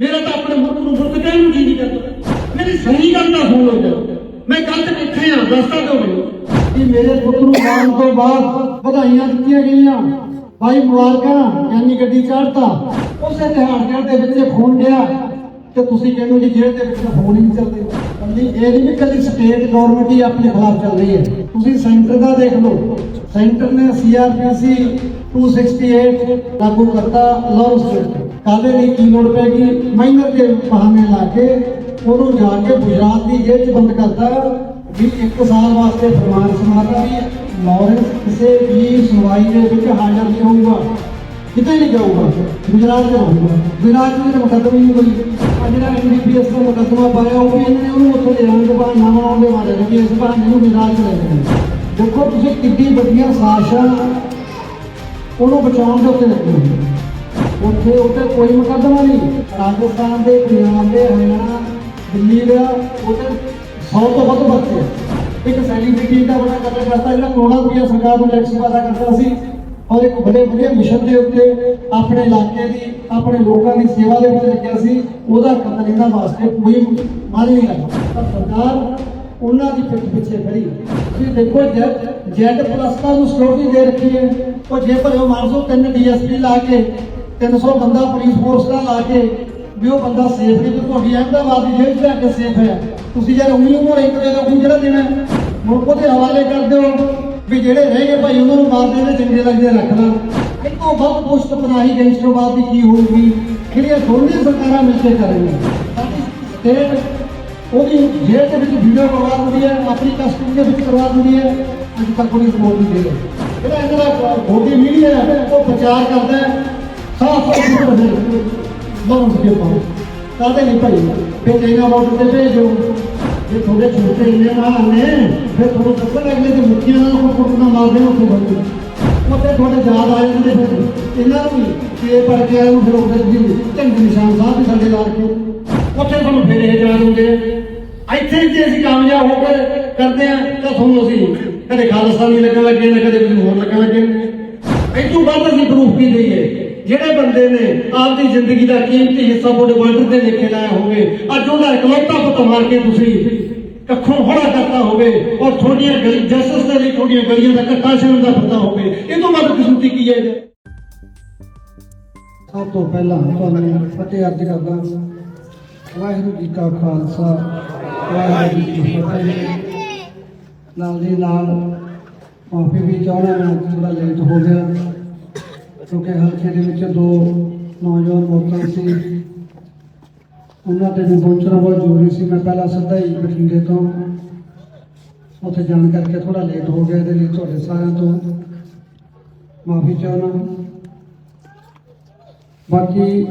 ਮੇਰਾ ਤਾਂ ਆਪਣੇ ਮੁਲਕ ਨੂੰ ਮੁਲਕ ਕਹਿਣ ਨੂੰ ਜੀ ਕਰਦਾ। ਮੇਰੀ ਸਹੀ ਗੱਲ ਤਾਂ ਸੁਣ ਲਓ ਜਰਾ ਮੈਂ ਗਲਤ ਕਿੱਥੇ ਆ? ਦੱਸਦਾ ਦਿਓ ਮੈਨੂੰ। ਕਿ ਮੇਰੇ ਪੁੱਤ ਨੂੰ ਮਾਰਨ ਤੋਂ ਬਾਅਦ ਵਧਾਈਆਂ ਦਿੱਤੀਆਂ ਗਈਆਂ। ਭਾਈ ਮੁਬਾਰਕਾਂ ਐਨੀ ਗੱਡੀ ਚੜ੍ਹਤਾ ਉਸੇ ਦਿਹਾੜ ਦੇ ਵਿੱਚ ਫੋਨ ਗਿਆ ਤੇ ਤੁਸੀਂ ਕਹਿੰਦੇ ਜੀ ਜੇਲ੍ਹ ਦੇ ਵਿੱਚ ਫੋਨ ਹੀ ਨਹੀਂ ਚੱਲਦੇ। ਕੱਲੀ ਇਹ ਨਹੀਂ ਵੀ ਕੱਲੀ ਸਟੇਟ ਗਵਰਨਮੈਂਟ ਹੀ ਆਪਣੇ ਖਿਲਾਫ ਚੱਲ ਰਹੀ ਹੈ। ਤੁਸੀਂ ਸੈਂਟਰ ਦਾ ਦੇਖ ਲਓ। ਸੈਂਟਰ ਨੇ ਸੀਆਰਪੀਸੀ 268 ਲਾਗੂ ਕਰਤਾ ਲਾਅ ਸਟੇਟ ਕਾਦੇ ਲਈ ਕੀ ਲੋੜ ਪੈਗੀ ਮਾਈਨਰ ਦੇ ਬਹਾਨੇ ਲਾ ਕੇ ਉਹਨੂੰ ਜਾ ਕੇ ਗੁਜਰਾਤ ਦੀ ਜੇਲ੍ਹ 'ਚ ਬੰਦ ਕਰਤਾ। ਵੀ ਇੱਕ ਸਾਲ ਵਾਸਤੇ ਫਰਮਾਨ ਸੁਣਾਤਾ ਵੀ ਲਾਰੈਂਸ ਕਿਸੇ ਵੀ ਸੁਣਵਾਈ ਦੇ ਵਿੱਚ ਹਾਜ਼ਰ ਨਹੀਂ ਹੋਊਗਾ। ਕਿਤੇ ਨਹੀਂ ਜਾਊਗਾ। ਗੁਜਰਾਤ 'ਚ ਰਹੂਗਾ। ਗੁਜਰਾਤ 'ਚ ਮੁਕੱਦਮੇ ਨਹੀਂ ਕੋਈ। ਜਿਹੜਾ ਐਨਡੀਪੀਐਸ ਦਾ ਮੁਕੱਦਮਾ ਪਾਇਆ ਉਹ ਵੀ ਇਹਨਾਂ ਨੇ ਉਹਨੂੰ ਉੱਥੇ ਲਿਆਉਣ ਦੇ ਬਾਅਦ ਨਾ ਬਣਾਉਣ ਦੇ ਬਾਅਦ ਕਿ ਇਸ ਬਹਾਨੇ ਨੂੰ ਗੁਜਰਾਤ 'ਚ ਲੈ ਜਾਣਾ ਦੇਖੋ ਤੁਸੀਂ ਕਿੰਨੀ ਵੱਡੀਆਂ ਸਾਜ਼ਿਸ਼ਾਂ ਉਹਨੂੰ ਬਚਾਉਣ ਦੇ ਉੱਤੇ ਲੱਗੀ ਹੋਈ ਉੱਥੇ ਉੱਤੇ ਕੋਈ ਮੁਕੱਦਮਾ ਨਹੀਂ। ਰਾਜਸਥਾਨ ਦੇ, ਪੰਜਾਬ ਦੇ, ਹਰਿਆਣਾ, ਦਿੱਲੀ ਦਾ ਉੱਥੇ 100 ਤੋਂ ਵੱਧ ਬੱਚੇ। ਇੱਕ ਸੈਲੀਬ੍ਰਿਟੀ ਦਾ ਬੜਾ ਕਤਲ ਕਰਤਾ, ਜਿਹੜਾ ਕਰੋੜਾਂ ਰੁਪਇਆ ਸਰਕਾਰ ਨੂੰ ਟੈਕਸ ਵਾਦਾ ਕਰਦਾ ਸੀ। ਔਰ ਇੱਕ ਬੜੇ ਵਧੀਆ ਮਿਸ਼ਨ ਦੇ ਉੱਤੇ ਆਪਣੇ ਇਲਾਕੇ ਦੀ, ਆਪਣੇ ਲੋਕਾਂ ਦੀ ਸੇਵਾ ਦੇ ਵਿੱਚ ਲੱਗਿਆ ਸੀ। ਉਹਦਾ ਕਤਲ ਇਹਨਾਂ ਵਾਸਤੇ ਕੋਈ ਮਾਨ ਨਹੀਂ ਲੱਗਦਾ ਸਰਕਾਰ ਉਹਨਾਂ ਦੀ ਪਿੱਠ ਪਿੱਛੇ ਖੜੀ ਤੁਸੀਂ ਦੇਖੋ ਜੈਟ ਜੈਟ ਪਲੱਸ ਦਾ ਨੂੰ ਸਿਕਿਉਰਿਟੀ ਦੇ ਰੱਖੀ ਹੈ। ਉਹ ਜੇ ਭਰਿਓ ਮਾਨਸੋ ਤਿੰਨ ਡੀਐਸਪੀ ਲਾ ਕੇ 300 ਬੰਦਾ ਪੁਲਿਸ ਫੋਰਸ ਦਾ ਲਾ ਕੇ ਵੀ ਉਹ ਬੰਦਾ ਸੇਫ ਨਹੀਂ ਤੇ ਤੁਹਾਡੀ ਅਹਿਮਦਾਬਾਦ ਦੀ ਜੇਲ੍ਹ 'ਚ ਜਾ ਕੇ ਸੇਫ ਹੈ। ਤੁਸੀਂ ਯਾਰ ਉਮੀ ਉਮਰ ਇੱਕ ਦੇ ਦੋ ਜਿਹੜਾ ਦੇਣਾ ਹੈ, ਮੁਲਕ ਉਹਦੇ ਹਵਾਲੇ ਕਰ ਦਿਓ ਵੀ ਜਿਹੜੇ ਰਹਿ ਗਏ ਭਾਈ ਉਹਨਾਂ ਨੂੰ ਮਾਰ ਦੇਣੇ ਚੰਗੇ ਲੱਗਦੇ ਰੱਖਣਾ ਇਹ ਤੋਂ ਵੱਧ ਪੁਸ਼ਤ ਪਨਾਹੀ ਗੈਂਗਸਟਰਵਾਦ ਦੀ ਕੀ ਹੋਊਗੀ ਜਿਹੜੀਆਂ ਦੋਨੇ ਸਰਕਾਰਾਂ ਮਿਲ ਕੇ ਕਰਨਗੀਆਂ ਸਟੇਟ ਉਹਦੀ ਜੇਲ੍ਹ ਦੇ ਵਿੱਚ ਵੀਡੀਓ ਕਰਵਾ ਦਿੰਦੀ ਹੈ ਆਪਣੀ ਕਸਟਡੀ ਦੇ ਵਿੱਚ ਕਰਵਾ ਦਿੰਦੀ ਹੈ ਅੱਜ ਤੱਕ ਕੋਈ ਰਿਪੋਰਟ ਨਹੀਂ ਦੇ ਰਹੀ। ਜਿਹੜਾ ਇਹਨਾਂ ਦਾ ਮੋਦੀ ਮੀਡੀਆ ਉਹ ਪ੍ਰਚਾਰ ਕਰਦਾ ਹੈ ਸਾਫ਼ ਸਾਫ਼ ਬਣੇ ਲੋਕਾਂ ਦੇ ਪਾਉ ਕਾਹਦੇ ਨਹੀਂ ਭਾਈ ਫਿਰ ਇਹਨਾਂ ਬਾਰਡਰ ਤੇ ਭੇਜੋ ਜੇ ਤੁਹਾਡੇ ਛੋਟੇ ਇੰਨੇ ਨਾਲ ਨੇ ਫਿਰ ਤੁਹਾਨੂੰ ਦੱਸਣ ਅਗਲੇ ਤੇ ਮੁੱਕੀਆਂ ਨਾਲ ਕੁੱਟਣਾ ਮਾਰਦੇ ਨੇ ਉੱਥੇ ਬੰਦੇ ਉੱਥੇ ਤੁਹਾਡੇ ਯਾਦ ਆ ਜਾਂਦੇ ਫਿਰ ਇਹਨਾਂ ਨੂੰ ਵੀ ਕਿ ਪੜ ਕੇ ਆਇਆ ਨੂੰ ਫਿਰ ਉੱਥੇ ਜੀ ਢੰਗ ਨਿਸ਼ਾਨ ਸਾਹਿਬ ਵੀ ਸਾਡੇ ਲਾ ਕੇ ਉੱਥੇ ਤੁਹਾਨੂੰ ਫਿਰ ਇਹ ਯਾਦ ਹੁੰਦੇ ਇੱਥੇ ਜੇ ਅਸੀਂ ਕਾਮਯਾਬ ਹੋ ਕੇ ਕਰਦੇ ਆ ਤਾਂ ਤੁਹਾਨੂੰ ਅਸੀਂ ਕਦੇ ਖਾਲਸਾਨੀ ਲੱਗਣ ਲੱਗੇ ਨਾ ਕਦੇ ਕੁਝ ਹੋਰ ਲੱਗਣ ਲੱਗੇ ਨੇ ਇਹ ਤੋਂ ਬਾਅਦ ਅਸੀਂ ਪ੍ਰੂਫ ਕੀ ਦਈਏ ਜਿਹੜੇ ਬੰਦੇ ਨੇ ਆਪਦੀ ਜ਼ਿੰਦਗੀ ਦਾ ਕੀਮਤੀ ਹਿੱਸਾ ਤੁਹਾਡੇ ਬਾਰਡਰ ਤੇ ਲਿਖੇ ਲਾਇਆ ਹੋਵੇ, ਅੱਜ ਉਹਦਾ ਇਕਲੌਤਾ ਪੁੱਤ ਮਾਰ ਕੇ ਤੁਸੀਂ ਕੱਖੋਂ ਹੋੜਾ ਕਰਤਾ ਹੋਵੇ ਔਰ ਤੁਹਾਡੀਆਂ ਗਲੀ ਜਸਟਿਸ ਦੇ ਲਈ ਤੁਹਾਡੀਆਂ ਗਲੀਆਂ ਦਾ ਕੱਟਾ ਛੇੜਨ ਦਾ ਪਤਾ ਹੋਵੇ, ਇਹ ਤੋਂ ਵੱਧ ਕਿਸਮਤੀ ਕੀ ਹੈ? ਸਭ ਤੋਂ ਪਹਿਲਾਂ ਤੁਹਾਨੂੰ ਫਤਿਹ ਅਰਜ਼ ਕਰਦਾ ਵਾਹਿਗੁਰੂ ਜੀ ਕਾ ਖਾਲਸਾ, ਵਾਹਿਗੁਰੂ ਜੀ ਕੀ ਫਤਿਹ। ਨਾਲ ਦੀ ਨਾਲ ਮਾਫੀ ਵੀ ਚਾਹਣਾ ਮੈਂ ਥੋੜਾ ਲੇਟ ਹੋ ਗਿਆ। ਕਿਉਂਕਿ ਹਲਕੇ ਦੇ ਵਿੱਚ ਦੋ ਨੌਜਵਾਨ ਮੌਤਾਂ ਸੀ। ਉਹਨਾਂ ਤੇ ਵੀ ਪਹੁੰਚਣਾ ਬਹੁਤ ਜ਼ਰੂਰੀ ਸੀ। ਮੈਂ ਪਹਿਲਾਂ ਸਿੱਧਾ ਹੀ ਬਠਿੰਡੇ ਤੋਂ ਉੱਥੇ ਜਾਣ ਕਰਕੇ ਥੋੜਾ ਲੇਟ ਹੋ ਗਿਆ। ਇਹਦੇ ਲਈ ਤੁਹਾਡੇ ਸਾਰਿਆਂ ਤੋਂ ਮਾਫੀ ਚਾਹਣਾ ਬਾਕੀ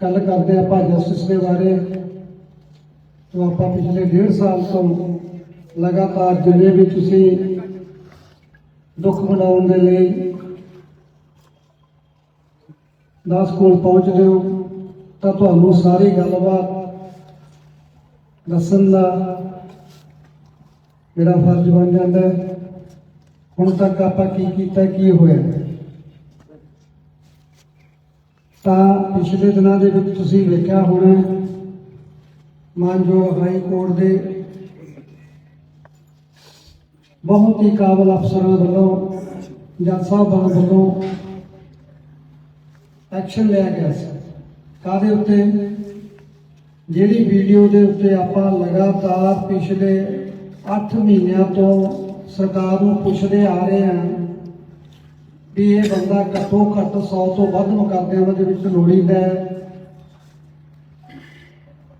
ਗੱਲ ਕਰਦੇ ਆਪਾਂ ਜਸਟਿਸ ਦੇ ਬਾਰੇ। ਤੋਂ ਆਪਾਂ ਪਿਛਲੇ ਡੇਢ ਸਾਲ ਤੋਂ ਲਗਾਤਾਰ ਜਿੰਨੇ ਵੀ ਤੁਸੀਂ ਦੁੱਖ ਮਨਾਉਣ ਦੇ ਲਈ ਦਾਸ ਕੋਲ ਪਹੁੰਚਦੇ ਹੋ, ਤਾਂ ਤੁਹਾਨੂੰ ਸਾਰੀ ਗੱਲਬਾਤ ਦੱਸਣ ਦਾ ਮੇਰਾ ਫਰਜ਼ ਬਣ ਜਾਂਦਾ ਹੈ। ਹੁਣ ਤੱਕ ਆਪਾਂ ਕੀ ਕੀਤਾ, ਕੀ ਹੋਇਆ? ਤਾਂ ਪਿਛਲੇ ਦਿਨਾਂ ਦੇ ਵਿੱਚ ਤੁਸੀਂ ਵੇਖਿਆ ਹੋਣਾ ਮਾਨਯੋਗ ਹਾਈ ਕੋਰਟ ਦੇ ਬਹੁਤ ਹੀ ਕਾਬਲ ਅਫਸਰਾਂ ਵੱਲੋਂ, ਜੱਜ ਸਾਹਿਬਾਂ ਵੱਲੋਂ ਐਕਸ਼ਨ ਲਿਆ ਗਿਆ ਸੀ। ਕਾਦੇ ਉੱਤੇ? ਜਿਹੜੀ ਵੀਡੀਓ ਦੇ ਉੱਤੇ ਆਪਾਂ ਲਗਾਤਾਰ ਪਿਛਲੇ 8 ਮਹੀਨਿਆਂ ਤੋਂ ਸਰਕਾਰ ਨੂੰ ਪੁੱਛਦੇ ਆ ਰਹੇ ਹਾਂ ਵੀ ਇਹ ਬੰਦਾ ਘੱਟੋ ਘੱਟ 100 ਤੋਂ ਵੱਧ ਮੁਕੱਦਮਿਆਂ ਦੇ ਵਿੱਚ ਲੋੜੀਂਦਾ ਹੈ।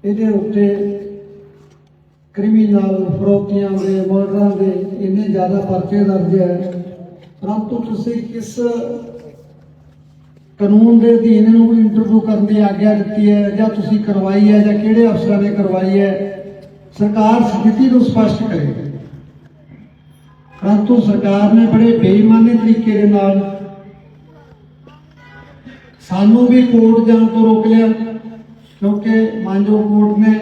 ਇਹਦੇ ਉੱਤੇ ਕ੍ਰਿਮੀਨਲ ਫਰੋਤੀਆਂ ਦੇ, ਮਰਡਰਾਂ ਦੇ ਇੰਨੇ ਜ਼ਿਆਦਾ ਪਰਚੇ ਦਰਜ ਹੈ। ਪਰੰਤੂ ਤੁਸੀਂ ਕਿਸ ਕਾਨੂੰਨ ਦੇ ਅਧੀਨ ਇਹਨੂੰ ਇੰਟਰਵਿਊ ਕਰਨ ਦੀ ਆਗਿਆ ਦਿੱਤੀ ਹੈ ਜਾਂ ਤੁਸੀਂ ਕਰਵਾਈ ਹੈ ਜਾਂ ਕਿਹੜੇ ਅਫਸਰਾਂ ਨੇ ਕਰਵਾਈ ਹੈ, ਸਰਕਾਰ ਸਥਿਤੀ ਨੂੰ ਸਪਸ਼ਟ ਕਰੇ। ਪਰੰਤੂ ਸਰਕਾਰ ਨੇ ਬੜੇ ਬੇਈਮਾਨੀ ਤਰੀਕੇ ਦੇ ਨਾਲ ਸਾਨੂੰ ਵੀ ਕੋਰਟ ਜਾਣ ਤੋਂ ਰੋਕ ਲਿਆ, ਕਿਉਂਕਿ ਮਾਨਜੋ ਕੋਰਟ ਨੇ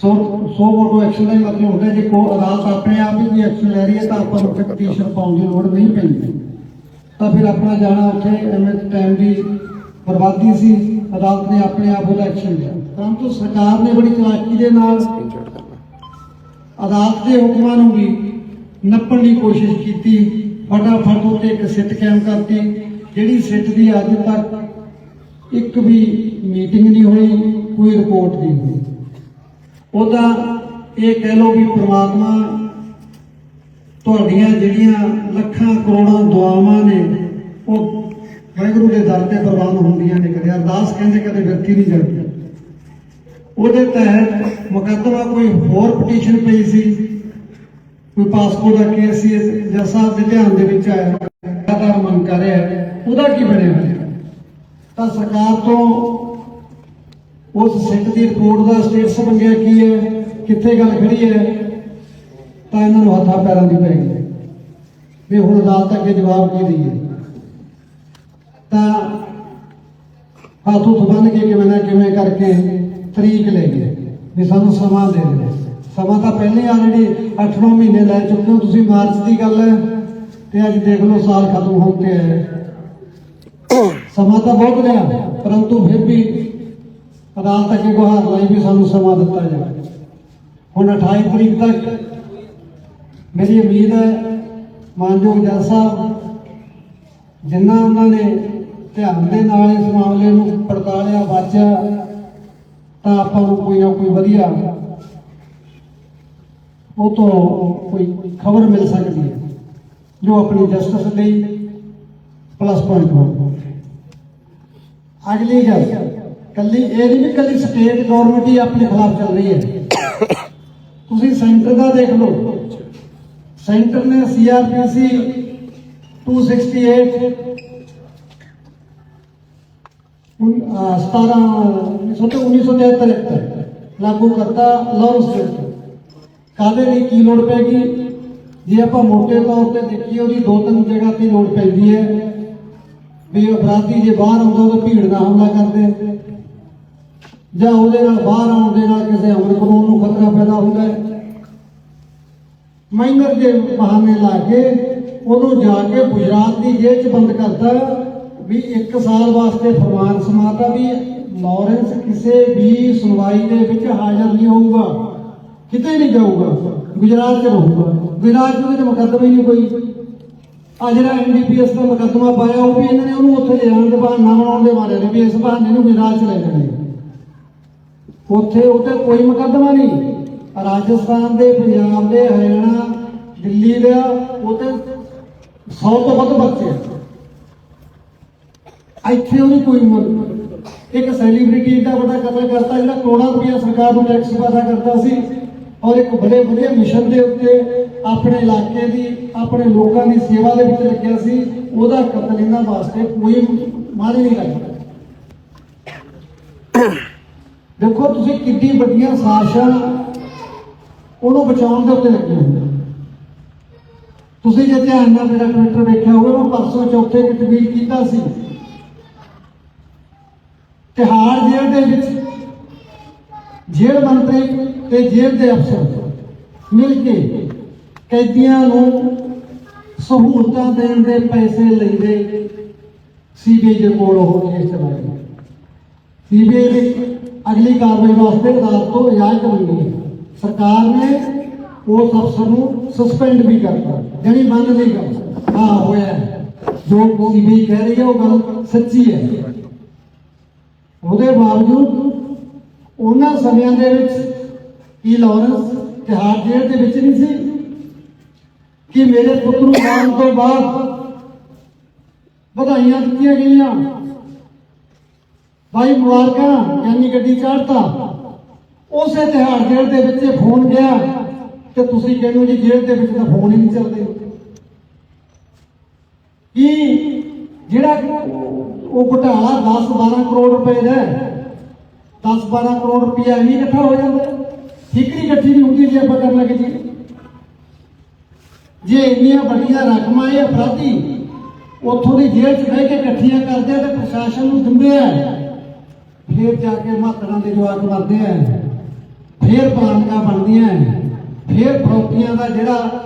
100 100 ਵੋਟੋ ਐਕਸ਼ਨ ਦਾ ਹੀ ਮਤਲਬ ਹੁੰਦਾ, ਜੇ ਕੋ ਅਦਾਲਤ ਆਪਣੇ ਆਪ ਹੀ ਐਕਸ਼ਨ ਲੈ ਰਹੀ ਹੈ ਤਾਂ ਆਪਾਂ ਨੂੰ ਉੱਥੇ ਪਟੀਸ਼ਨ ਪਾਉਣ ਦੀ ਲੋੜ ਨਹੀਂ ਪੈਂਦੀ। ਤਾਂ ਫਿਰ ਆਪਣਾ ਜਾਣਾ ਉੱਥੇ ਐਵੇਂ ਟਾਈਮ ਦੀ ਬਰਬਾਦੀ ਸੀ, ਅਦਾਲਤ ਨੇ ਆਪਣੇ ਆਪ ਉਹਦਾ ਐਕਸ਼ਨ ਲਿਆ। ਪਰੰਤੂ ਸਰਕਾਰ ਨੇ ਬੜੀ ਚਲਾਕੀ ਦੇ ਨਾਲ ਅਦਾਲਤ ਦੇ ਹੁਕਮਾਂ ਨੂੰ ਵੀ ਨੱਪਣ ਦੀ ਕੋਸ਼ਿਸ਼ ਕੀਤੀ। ਫਟਾਫਟ ਉੱਤੇ ਇੱਕ ਸਿੱਟ ਕਾਇਮ ਕਰਤੀ, ਜਿਹੜੀ ਸਿੱਟ ਦੀ ਅੱਜ ਤੱਕ ਇੱਕ ਵੀ ਮੀਟਿੰਗ ਨਹੀਂ ਹੋਈ, ਕੋਈ ਰਿਪੋਰਟ ਨਹੀਂ ਹੋਈ। ਉਹਦਾ ਇਹ ਕਹਿ ਲਓ ਵੀ ਪ੍ਰਮਾਤਮਾ ਤੁਹਾਡੀਆਂ ਜਿਹੜੀਆਂ ਲੱਖਾਂ ਕਰੋੜਾਂ ਦੁਆਵਾਂ ਨੇ, ਉਹ ਵਾਹਿਗੁਰੂ ਦੇ ਦਰ ਤੇ ਪ੍ਰਵਾਨ ਹੁੰਦੀਆਂ ਨੇ ਕਦੇ ਅਰਦਾਸ ਕਹਿੰਦੇ, ਕਦੇ ਵਿਅਕਤੀ ਨਹੀਂ ਜਾਂਦੀ ਉਹਦੇ ਤਹਿਤ ਮੁਕੱਦਮਾ ਕੋਈ ਹੋਰ ਪਟੀਸ਼ਨ ਪਈ ਸੀ? ਕੋਈ ਪਾਸਪੋਰਟ ਦਾ ਕੇਸ ਸੀ? ਜੱਜ ਸਾਹਿਬ ਦੇ ਧਿਆਨ ਦੇ ਵਿੱਚ ਆਇਆ? ਲਗਾਤਾਰ ਮੰਗ ਕਰ ਰਿਹਾ। ਉਹਦਾ ਕੀ ਬਣਿਆ ਹੋਇਆ? ਤਾਂ ਸਰਕਾਰ ਤੋਂ ਉਸ ਸਿੱਟ ਦੀ ਰਿਪੋਰਟ ਦਾ ਸਟੇਟਸ ਮੰਗਿਆ ਕੀ ਹੈ? ਕਿੱਥੇ ਗੱਲ ਖੜੀ ਹੈ? ਤਾਂ ਇਹਨਾਂ ਨੂੰ ਹੱਥਾਂ ਪੈਰਾਂ ਦੀ ਪੈ ਗਈ ਵੀ ਹੁਣ ਅਦਾਲਤ ਅੱਗੇ ਜਵਾਬ ਕੀ ਦਈਏ? ਤਾਂ ਹੱਥ ਉੱਤ ਕੇ ਕਿਵੇਂ ਨਾ ਕਿਵੇਂ ਕਰਕੇ ਤਰੀਕ ਲੈ ਗਏ ਵੀ ਸਾਨੂੰ ਸਮਾਂ ਦੇ ਦੇ ਸਮਾਂ ਤਾਂ ਪਹਿਲੇ ਆਲਰੇਡੀ 8-9 ਮਹੀਨੇ ਲੈ ਚੁੱਕੇ ਹੋ ਤੁਸੀਂ, ਮਾਰਚ ਦੀ ਗੱਲ ਹੈ। ਤੇ ਅੱਜ ਦੇਖ ਲਓ ਸਾਲ ਖਤਮ ਹੋਣ ਤੇ ਆਇਆ ਸਮਾਂ ਤਾਂ ਬਹੁਤ ਗਿਆ ਪਰੰਤੂ ਫਿਰ ਵੀ ਅਦਾਲਤ ਅੱਗੇ ਗੁਹਾਰ ਲਾਈ ਵੀ ਸਾਨੂੰ ਸਮਾਂ ਦਿੱਤਾ ਜਾਵੇ। ਹੁਣ 28 ਤਰੀਕ ਤੱਕ ਮੇਰੀ ਉਮੀਦ ਹੈ ਮਾਨਯੋਗ ਜੱਜ ਸਾਹਿਬ, ਜਿੰਨਾ ਉਹਨਾਂ ਨੇ ਧਿਆਨ ਦੇ ਨਾਲ ਇਸ ਮਾਮਲੇ ਨੂੰ ਪੜਤਾਲਿਆ, ਵਾਚਿਆ, ਤਾਂ ਆਪਾਂ ਨੂੰ ਕੋਈ ਨਾ ਕੋਈ ਵਧੀਆ ਉਹ ਤੋਂ ਕੋਈ ਖਬਰ ਮਿਲ ਸਕਦੀ ਹੈ, ਜੋ ਆਪਣੀ ਜਸਟਿਸ ਲਈ ਪਲੱਸ ਪੁਆਇੰਟ ਹੋ ਅਗਲੀ ਗੱਲ, ਕੱਲੀ ਇਹ ਨਹੀਂ ਵੀ ਕੱਲੀ ਸਟੇਟ ਗਵਰਨਮੈਂਟ ਹੀ ਆਪਣੇ ਖਿਲਾਫ ਚੱਲ ਰਹੀ ਹੈ। ਤੁਸੀਂ ਸੈਂਟਰ ਦਾ ਦੇਖ ਲਓ। ਸੈਂਟਰ ਨੇ ਸੀਆਰਪੀਸੀ 268 ਉਨ- ਅਹ 17 1973 ਲਾਗੂ ਕਰਤਾ ਲਾਅ ਸਟੇਟ ਕਾਦੇ ਲਈ ਕੀ ਲੋੜ ਪੈਗੀ? ਜੇ ਆਪਾਂ ਮੋਟੇ ਤੌਰ ਤੇ ਦੇਖੀਏ ਉਹਦੀ ਦੋ ਤਿੰਨ ਜਗ੍ਹਾ ਤੇ ਲੋੜ ਪੈਂਦੀ ਹੈ। ਵੀ ਅਪਰਾਧੀ ਜੇ ਬਾਹਰ ਆਉਂਦਾ ਤਾਂ ਭੀੜ ਦਾ ਹਮਲਾ ਕਰਦੇ। ਜਾਂ ਉਹਦੇ ਨਾਲ ਬਾਹਰ ਆਉਣ ਦੇ ਨਾਲ ਕਿਸੇ ਅਮਨ ਕਾਨੂੰਨ ਨੂੰ ਖਤਰਾ ਪੈਦਾ ਹੁੰਦਾ ਹੈ। ਮਾਈਨਰ ਦੇ ਬਹਾਨੇ ਲਾ ਕੇ ਉਹਨੂੰ ਜਾ ਕੇ ਗੁਜਰਾਤ ਦੀ ਜੇਲ੍ਹ 'ਚ ਬੰਦ ਕਰਤਾ। ਵੀ 1 ਸਾਲ ਵਾਸਤੇ ਫਰਮਾਨ ਸਮਾਤਾ ਵੀ ਲਾਰੈਂਸ ਕਿਸੇ ਵੀ ਸੁਣਵਾਈ ਦੇ ਵਿੱਚ ਹਾਜ਼ਰ ਨਹੀਂ ਹੋਊਗਾ। ਕਿਤੇ ਨਹੀਂ ਜਾਊਗਾ। ਗੁਜਰਾਤ 'ਚ ਰਹੂਗਾ। ਗੁਜਰਾਤ 'ਚ ਉਹਦੇ ਮੁਕੱਦਮਾ ਹੀ ਨਹੀਂ ਕੋਈ। ਆ ਜਿਹੜਾ ਐਨਡੀਪੀਐਸ ਦਾ ਮੁਕੱਦਮਾ ਪਾਇਆ, ਉਹ ਵੀ ਇਹਨਾਂ ਨੇ ਉਹਨੂੰ ਉੱਥੇ ਲੈ ਜਾਣ ਦੇ ਬਹਾਨਾ ਬਣਾਉਣ ਦੇ ਬਾਰੇ ਨੇ ਵੀ ਇਸ ਬਹਾਨੇ ਨੂੰ ਗੁਜਰਾਤ 'ਚ ਲੈ ਜਾਣੇ। ਉੱਥੇ ਉੱਤੇ ਕੋਈ ਮੁਕੱਦਮਾ ਨਹੀਂ। ਰਾਜਸਥਾਨ ਦੇ, ਪੰਜਾਬ ਦੇ, ਹਰਿਆਣਾ, ਦਿੱਲੀ ਦਾ ਉੱਤੇ 100 ਤੋਂ ਵੱਧ ਬੱਚੇ ਆ। ਇੱਥੇ ਉਹਦੀ ਕੋਈ ਮੁੱਲ ਇੱਕ ਸੈਲੀਬ੍ਰਿਟੀ ਦਾ ਵੱਡਾ ਕਤਲ ਕਰਤਾ, ਜਿਹੜਾ ਕਰੋੜਾਂ ਰੁਪਇਆ ਸਰਕਾਰ ਨੂੰ ਟੈਕਸ ਵਾਦਾ ਕਰਦਾ ਸੀ ਔਰ ਇੱਕ ਬੜੇ ਵਧੀਆ ਮਿਸ਼ਨ ਦੇ ਉੱਤੇ ਆਪਣੇ ਇਲਾਕੇ ਦੀ, ਆਪਣੇ ਲੋਕਾਂ ਦੀ ਸੇਵਾ ਦੇ ਵਿੱਚ ਲੱਗਿਆ ਸੀ, ਉਹਦਾ ਕਤਲ ਇਹਨਾਂ ਵਾਸਤੇ ਕੋਈ ਮਾਰੇ ਨਹੀਂ ਲੱਗਦਾ ਦੇਖੋ ਤੁਸੀਂ ਕਿੰਨੀ ਵੱਡੀਆਂ ਸਾਜ਼ਿਸ਼ਾਂ ਉਹਨੂੰ ਬਚਾਉਣ ਦੇ ਉੱਤੇ ਲੱਗੇ ਹੁੰਦੇ ਤੁਸੀਂ ਜੇ ਧਿਆਨ ਨਾਲ ਮੇਰਾ ਟਵਿੱਟਰ ਵੇਖਿਆ ਹੋਵੇ, ਮੈਂ ਪਰਸੋਂ ਚੌਥੇ ਇੱਕ ਟਵੀਟ ਕੀਤਾ ਸੀ। ਤਿਹਾੜ ਜੇਲ੍ਹ ਦੇ ਵਿੱਚ, ਜੇਲ੍ਹ ਮੰਤਰੀ ਤੇ ਜੇਲ੍ਹ ਦੇ ਅਫਸਰ ਮਿਲ ਕੇ ਕੈਦੀਆਂ ਨੂੰ ਸਹੂਲਤਾਂ ਦੇਣ ਦੇ ਪੈਸੇ ਲੈਂਦੇ ਸੀਬੀਆਈ ਦੇ ਕੋਲ ਉਹ ਕੇਸ ਚਲਾਇਆ ਸੀਬੀਆਈ ਨੇ ਅਗਲੀ ਕਾਰਵਾਈ ਵਾਸਤੇ ਅਦਾਲਤ ਤੋਂ ਇਜਾਜ਼ਤ ਮੰਗੀ ਸਰਕਾਰ ਨੇ ਉਸ ਅਫਸਰ ਨੂੰ ਸਸਪੈਂਡ ਵੀ ਕਰਤਾ ਜਾਨੀ ਬੰਦ ਨਹੀਂ ਕਰਤਾ। ਹਾਂ ਹੋਇਆ ਜੋ ਸੀਬੀਆਈ ਕਹਿ ਰਹੀ ਹੈ, ਉਹ ਗੱਲ ਸੱਚੀ ਹੈ। ਉਹਦੇ ਬਾਵਜੂਦ ਉਹਨਾਂ ਸਮਿਆਂ ਦੇ ਵਿੱਚ ਕੀ ਲਾਰੈਂਸ ਤਿਹਾੜ ਜੇਲ੍ਹ ਦੇ ਵਿੱਚ ਨਹੀਂ ਸੀ ਕਿ ਮੇਰੇ ਪੁੱਤ ਨੂੰ ਮਾਰਨ ਤੋਂ ਬਾਅਦ ਵਧਾਈਆਂ ਦਿੱਤੀਆਂ ਗਈਆਂ? ਭਾਈ ਮੁਬਾਰਕਾਂ, ਯਾਨੀ ਗੱਡੀ ਚੜ੍ਹਤਾ ਉਸੇ ਤਿਹਾੜ ਜੇਲ੍ਹ ਦੇ ਵਿੱਚ ਇਹ ਫੋਨ ਗਿਆ ਤੇ ਤੁਸੀਂ ਕਹਿੰਦੇ ਹੋ ਜੀ ਜੇਲ੍ਹ ਦੇ ਵਿੱਚ ਤਾਂ ਫੋਨ ਹੀ ਨਹੀਂ ਚੱਲਦੇ। ਕੀ ਜਿਹੜਾ ਉਹ ਘੁਟਾਲਾ 10 12 ਕਰੋੜ ਰੁਪਏ ਦਾ 10 12 ਕਰੋੜ ਰੁਪਇਆ ਨਹੀਂ ਇਕੱਠਾ ਹੋ ਜਾਂਦਾ ਠੀਕਰੀ ਇਕੱਠੀ ਨਹੀਂ ਹੁੰਦੀ ਜੇ ਆਪਾਂ ਕਰਨ ਲੱਗੇ ਜੀ। ਜੇ ਇੰਨੀਆਂ ਵੱਡੀਆਂ ਰਕਮਾਂ ਇਹ ਅਪਰਾਧੀ ਉੱਥੋਂ ਦੀ ਜੇਲ੍ਹ 'ਚ ਬਹਿ ਕੇ ਇਕੱਠੀਆਂ ਕਰਦੇ ਆ ਤੇ ਪ੍ਰਸ਼ਾਸਨ ਨੂੰ ਦਿੰਦੇ ਆ, ਫਿਰ ਜਾ ਕੇ ਮਾਤੜਾਂ ਦੇ ਜਵਾਬ ਮਰਦੇ ਆ। ਫਿਰ ਪਲਾਂਟਾਂ ਬਣਦੀਆਂ ਆ ਫਿਰ ਫਰੋਤੀਆਂ ਦਾ ਜਿਹੜਾ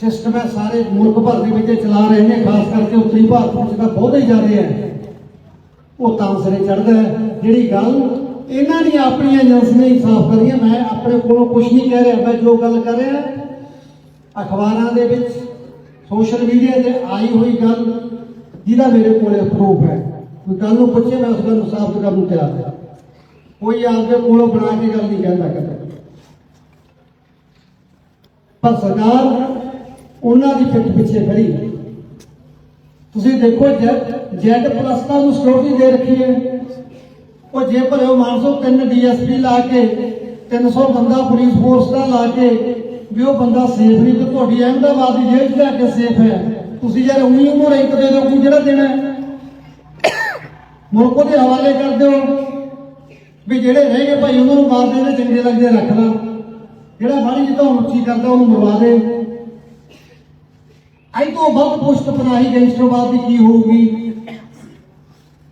ਸਿਸਟਮ ਹੈ ਸਾਰੇ ਮੁਲਕ ਭਰ ਦੇ ਵਿੱਚ ਚਲਾ ਰਹੇ ਨੇ, ਖਾਸ ਕਰਕੇ ਉੱਤਰੀ ਭਾਰਤ ਵਿੱਚ ਤਾਂ ਬਹੁਤ ਹੀ ਜ਼ਿਆਦਾ ਹੈ ਉਹ ਤਾਂ ਸਿਰੇ ਚੜਦਾ ਜਿਹੜੀ ਗੱਲ ਇਹਨਾਂ ਨੇ ਆਪਣੀਆਂ ਏਜੰਸੀਆਂ ਹੀ ਸਾਫ਼ ਕਰੀਆਂ, ਮੈਂ ਆਪਣੇ ਕੋਲੋਂ ਕੁਝ ਨਹੀਂ ਕਹਿ ਰਿਹਾ, ਮੈਂ ਜੋ ਗੱਲ ਕਰ ਰਿਹਾ, ਅਖਬਾਰਾਂ ਦੇ ਵਿੱਚ ਸੋਸ਼ਲ ਮੀਡੀਆ ਤੇ ਆਈ ਹੋਈ ਗੱਲ ਜਿਹਦਾ ਮੇਰੇ ਕੋਲੇ ਪ੍ਰੂਫ ਹੈ ਕੋਈ ਗੱਲ ਨੂੰ ਪੁੱਛੇ, ਮੈਂ ਉਸ ਗੱਲ ਨੂੰ ਸਾਫ਼ ਕਰਨ ਨੂੰ ਤਿਆਰ ਹਾਂ। ਕੋਈ ਆਪਦੇ ਕੋਲੋਂ ਬਣਾ ਕੇ ਗੱਲ ਨਹੀਂ ਕਹਿ ਸਕਦਾ ਪਰ ਸਰਕਾਰ ਉਹਨਾਂ ਦੀ ਪਿੱਠ ਪਿੱਛੇ ਖੜੀ ਤੁਸੀਂ ਦੇਖੋ ਜੈਟ ਜੈਟ ਦਾ ਨੂੰ ਸਿਕਿਉਰਿਟੀ ਦੇ ਰੱਖੀ ਹੈ। ਉਹ ਜੇ ਭਰਿਓ ਮਾਨਸੋ ਤਿੰਨ ਡੀਐਸਪੀ ਲਾ ਕੇ 300 ਬੰਦਾ ਪੁਲਿਸ ਫੋਰਸ ਦਾ ਲਾ ਕੇ, ਵੀ ਉਹ ਬੰਦਾ ਸੇਫ ਨਹੀਂ ਤੇ ਤੁਹਾਡੀ ਅਹਿਮਦਾਬਾਦ ਦੀ ਜੇਲ੍ਹ 'ਚ ਜਾ ਕੇ ਸੇਫ ਹੈ। ਤੁਸੀਂ ਯਾਰ ਉਨੀ ਉਮਰ ਇੱਕ ਦੇ ਦਿਓ, ਕੋਈ ਜਿਹੜਾ ਦੇਣਾ ਹੈ। ਮੁਲਕ ਦੇ ਹਵਾਲੇ ਕਰ ਦਿਓ। ਵੀ ਜਿਹੜੇ ਰਹਿ ਗਏ ਭਾਈ, ਉਹਨਾਂ ਨੂੰ ਮਾਰ ਦੇਣੇ ਚੰਗੇ ਲੱਗਦੇ ਰੱਖਣਾ ਜਿਹੜਾ ਮਾੜੀ ਜਿੱਦਾਂ ਧੌਣ ਉੱਚੀ ਕਰਦਾ, ਉਹਨੂੰ ਮਰਵਾ ਦੇ। ਅੱਜ ਤੋਂ ਵੱਧ ਪੁਸ਼ਤ ਪਨਾਹੀ ਗੈਂਗਸਟਰਵਾਦ ਦੀ ਕੀ ਹੋਊਗੀ।